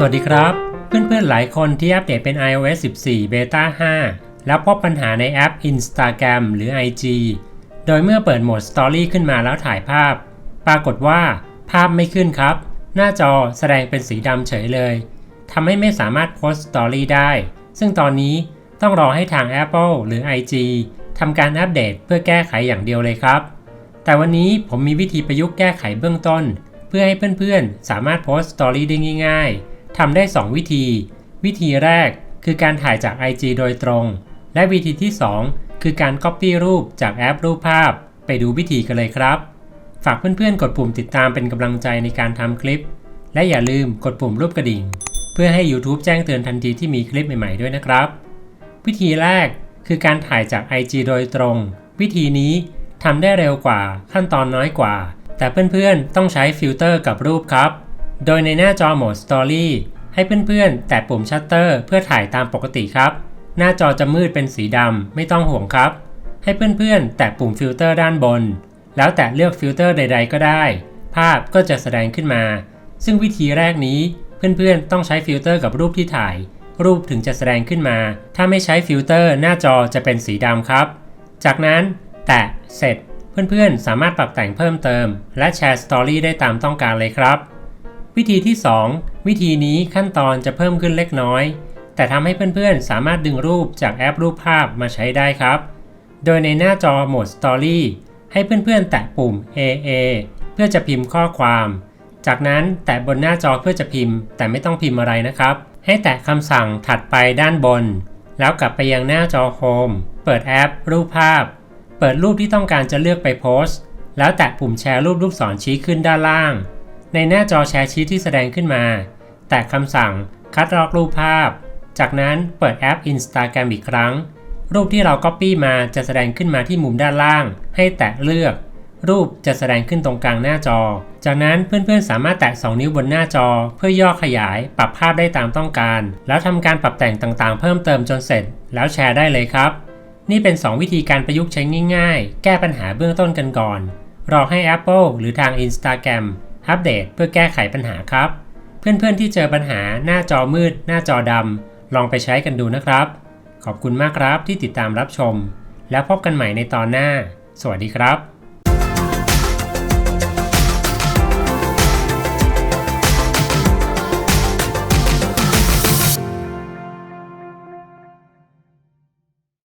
สวัสดีครับ เพื่อนๆหลายคนที่อัปเดตเป็น iOS 14 Beta 5 แล้วพบปัญหาในแอป Instagram หรือ IG โดยเมื่อเปิดโหมด Story ขึ้นมาแล้วถ่ายภาพ ปรากฏว่าภาพไม่ขึ้นครับ หน้าจอแสดงเป็นสีดำเฉยเลยทำให้ไม่สามารถโพสต์ Story ได้ ซึ่งตอนนี้ต้องรอให้ทาง Apple หรือ IG ทำการอัปเดตเพื่อแก้ไขอย่างเดียวเลยครับ แต่วันนี้ผมมีวิธีประยุกต์แก้ไขเบื้องต้น เพื่อให้เพื่อนๆ สามารถโพสต์ Story ได้ง่ายๆ ทำได้ 2 วิธี วิธีแรกคือการถ่ายจาก IG โดยตรง และวิธีที่ 2 คือการ Copy รูปจากแอปรูปภาพ ไปดูวิธีกันเลยครับ ฝากเพื่อนๆ กดปุ่มติดตามเป็นกำลังใจในการทำคลิป และอย่าลืมกดปุ่มรูปกระดิ่ง เพื่อให้ YouTube แจ้งเตือนทันทีที่มีคลิปใหม่ๆด้วยนะครับ วิธีแรกคือการถ่ายจาก IG โดยตรง วิธีนี้ทำได้เร็วกว่าขั้นตอนน้อยกว่า แต่เพื่อนๆ ต้องใช้ฟิลเตอร์กับรูปครับ โดยในหน้าจอโหมด Story ให้เพื่อนๆ แตะปุ่มชัตเตอร์เพื่อถ่ายตามปกติครับ หน้าจอจะมืดเป็นสีดำไม่ต้องห่วงครับ ให้เพื่อนๆ แตะปุ่มฟิลเตอร์ด้านบน แล้วแตะเลือกฟิลเตอร์ใด ๆ ก็ได้ ภาพก็จะแสดงขึ้นมา ซึ่งวิธีแรกนี้เพื่อนๆ ต้องใช้ฟิลเตอร์กับรูปที่ถ่าย รูปถึงจะแสดงขึ้นมา ถ้าไม่ใช้ฟิลเตอร์หน้าจอจะเป็นสีดำครับ จากนั้นแตะเสร็จเพื่อนๆ สามารถปรับแต่งเพิ่มเติม และแชร์สตอรี่ได้ตามต้องการเลยครับ วิธีที่ 2 วิธีนี้ขั้นตอนจะเพิ่มขึ้นเล็กน้อย แต่ทำให้เพื่อนๆ สามารถดึงรูปจากแอปรูปภาพมาใช้ได้ครับ โดยในหน้าจอโหมด Story ให้เพื่อนๆ แตะปุ่ม AA เพื่อจะพิมพ์ข้อความ จากนั้นแตะบนหน้าจอเพื่อจะพิมพ์ แต่ไม่ต้องพิมพ์อะไรนะครับ ให้แตะคำสั่งถัดไปด้านบน แล้วกลับไปยังหน้าจอโฮมเปิดแอป รูปภาพ เปิดรูปที่ต้องการจะเลือกไปโพสต์ แล้วแตะปุ่มแชร์รูปลูกศรชี้ขึ้นด้านล่าง ในหน้าจอแชร์ชีตที่แสดงขึ้นมา แตะคำสั่งคัดลอกรูปภาพ จากนั้นเปิดแอป Instagram อีกครั้ง รูปที่เรา Copy มาจะแสดงขึ้นมาที่มุมด้านล่าง ให้แตะเลือก รูปจะแสดงขึ้นตรงกลางหน้าจอ จากนั้นเพื่อนๆ สามารถแตะ 2 นิ้วบนหน้าจอ เพื่อย่อขยายปรับภาพได้ตามต้องการ แล้วทำการปรับแต่งต่างๆ เพิ่มเติมจนเสร็จ แล้วแชร์ได้เลยครับ นี่เป็น 2 วิธีการประยุกต์ใช้ง่าย ๆ แก้ปัญหาเบื้องต้นกันก่อนรอให้ Apple หรือทาง Instagram อัปเดตเพื่อแก้ไขปัญหาครับ เพื่อนๆที่เจอปัญหาหน้าจอมืด หน้าจอดำลองไปใช้กันดูนะครับ ขอบคุณมากครับที่ติดตามรับชม แล้วพบกันใหม่ในตอนหน้า สวัสดีครับ